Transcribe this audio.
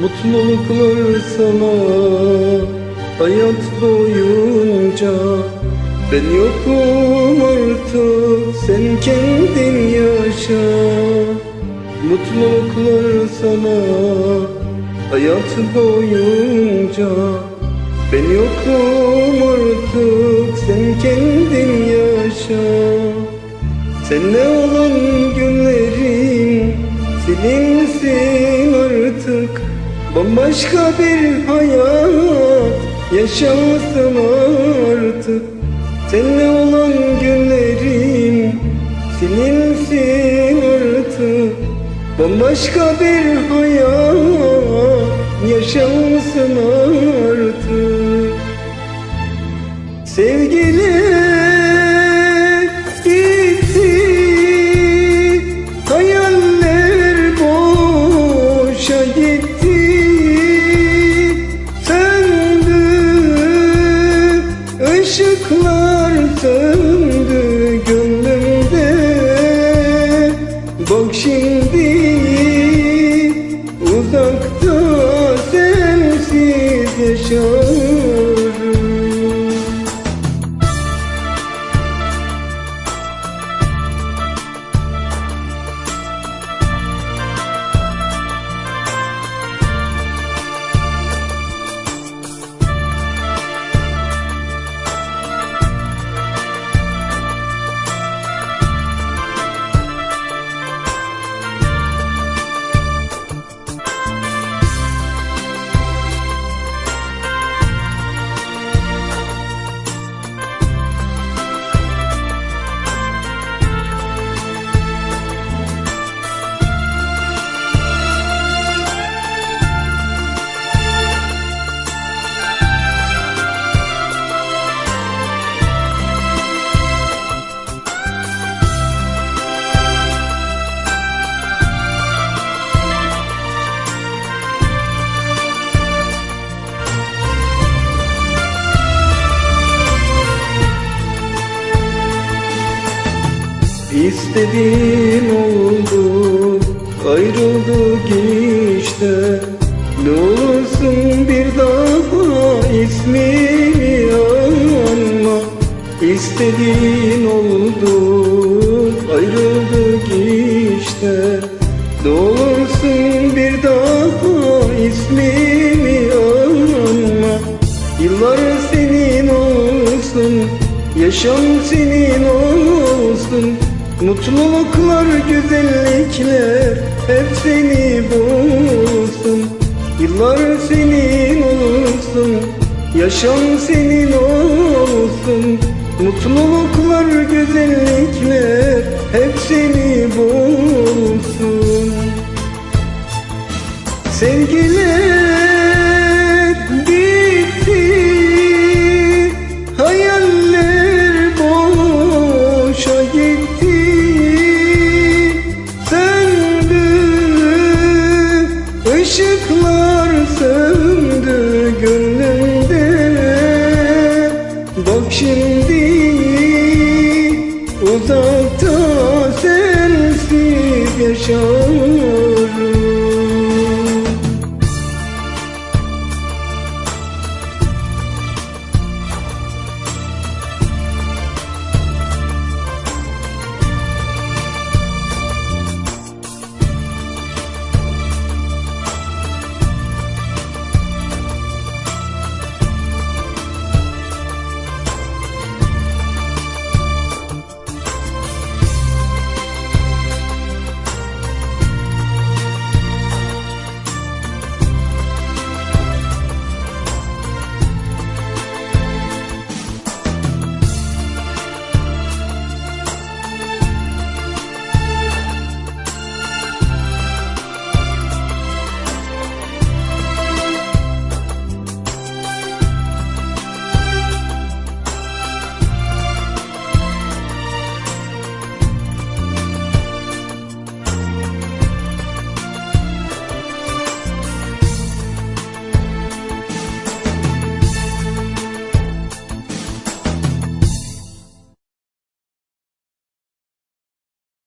Mutluluklar sana hayat boyunca. Ben yokum artık sen kendin yaşa. Mutluluklar sana hayat boyunca. Ben yokum artık sen kendin yaşa. Seninle olan günlerim Bambaşka bir hayat yaşansın artık Seninle olan günlerim silinsin artık Bambaşka bir hayat yaşansın artık Sevgiler İstediğin oldu Ayrıldık işte. Ne olursun bir daha ismini anma. İstediğin oldu Ayrıldık işte. Ne olursun bir daha ismini anma. Yıllar senin olsun Yaşam senin olsun Mutluluklar, güzellikler Hep seni bulsun. Yıllar senin olsun Yaşam senin olsun Mutluluklar, güzellikler Hep seni bulsun. Sevgiler şimdi uzakta sensiz yaşam